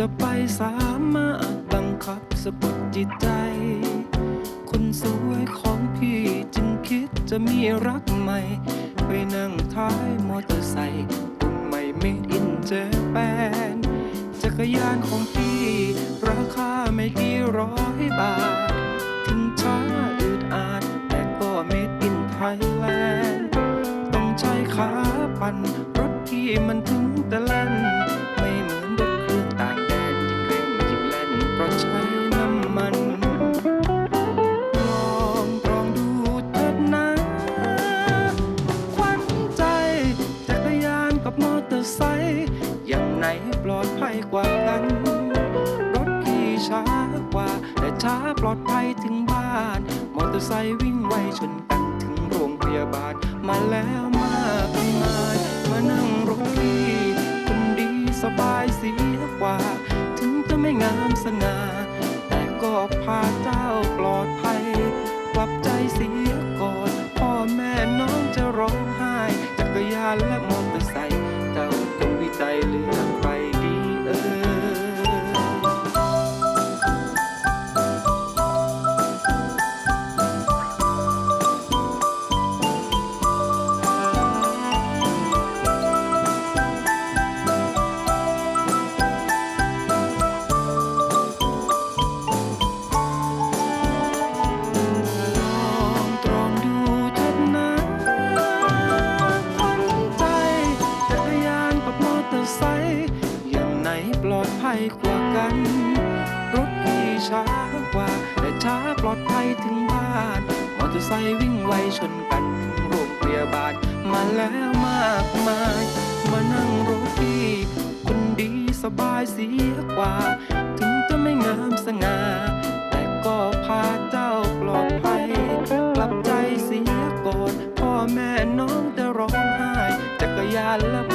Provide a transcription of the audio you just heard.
จะไปสามารถบังคับสะกดจิตใจ คนสวยของพี่จึงคิดจะมีรักใหม่ ไปนั่งท้ายมอเตอร์ไซค์รุ่นใหม่ made in Japan จักรยานของพี่ ราคาไม่กี่ร้อยบาท ถึงช้าอืดอาดแต่ก็ made in Thailand มอเตอร์ไซค์อย่างไหนปลอดภัยกว่ากัน รถขี่ช้ากว่า แต่ช้าปลอดภัยถึงบ้าน มอเตอร์ไซค์วิ่งไวชนกันถึงโรงพยาบาล มาแล้วมากมายมานั่งรถพี่คนดีสบายเสียกว่า ถึงจะไม่งามสง่าแต่ก็พาเจ้าปลอดภัย กว่ากัน รถขี่ช้ากว่า แต่ช้าปลอดภัยถึงบ้านมอเตอร์ไซค์วิ่งไวชนกันถึงโรงพยาบาลมาแล้วมากมาย มานั่งรถที่คนดีสบายเสียกว่า ถึงจะไม่งามสง่าแต่ก็พาเจ้าปลอดภัย กลับใจเสียก่อนพ่อแม่น้องจะร้องไห้จักรยานและ